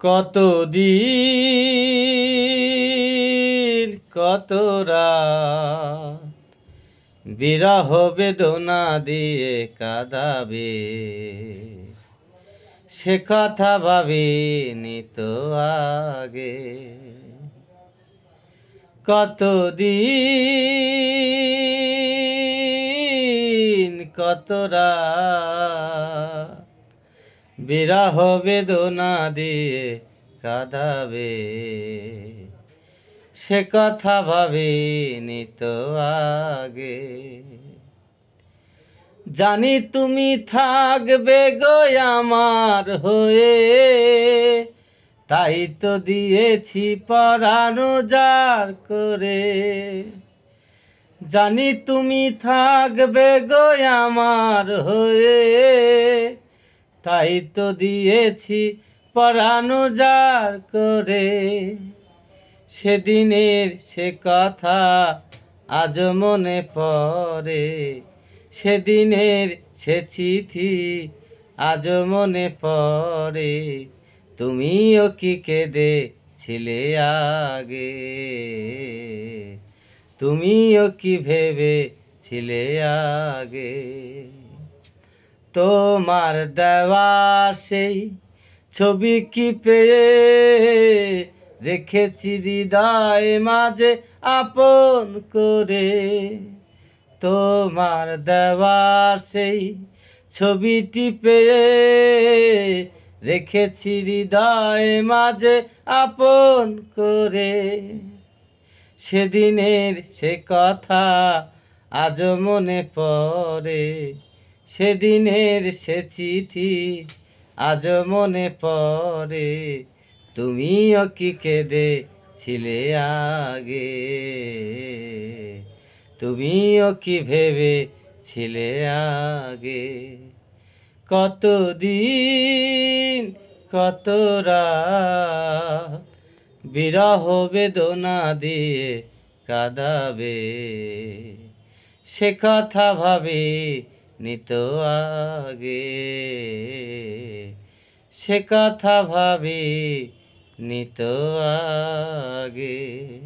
কত দিন কত রাত? বিরহ বেদনা দিয়ে কাঁদাবে। সে কথা ভাবিনি তো আগে। কত দিন কত রাত? বিরহ বেদনা দিয়ে কাঁদাবে। সে কথা ভাবিনি তো আগে। জানি তুমি থাকবে গো আমার হয়ে। তাই তো দিয়েছি পরানো যার করে। জানি তুমি থাকবে গো আমার হয়ে। তাই তো দিয়েছি পরানো যার করে। সেদিনের সে কথা আজ মনে পড়ে। সেদিনের সে চিঠি আজ মনে পড়ে। তুমিও কি কেঁদে ছিলে আগে? তুমিও কি ভেবে ছিলে আগে? তোমার দেওয়া সেই ছবি কি পেয়ে রেখেছি হৃদয় মাঝে আপন করে? তোমার দেওয়া সেই ছবিটি পেয়ে রেখেছি হৃদয় মাঝে আপন করে? সেদিনের সে কথা আজ মনে পড়ে। সেদিনের সে চিঠি আজ মনে পড়ে। তুমিও কি কেঁদে ছিলে আগে? তুমিও কি ভেবে ছিলে আগে? কত দিন কত রাত বিরহ বেদনা দিয়ে কাঁদাবে? সে কথা ভাবি নিত আগে। সে কথা ভাবি নিত আগে।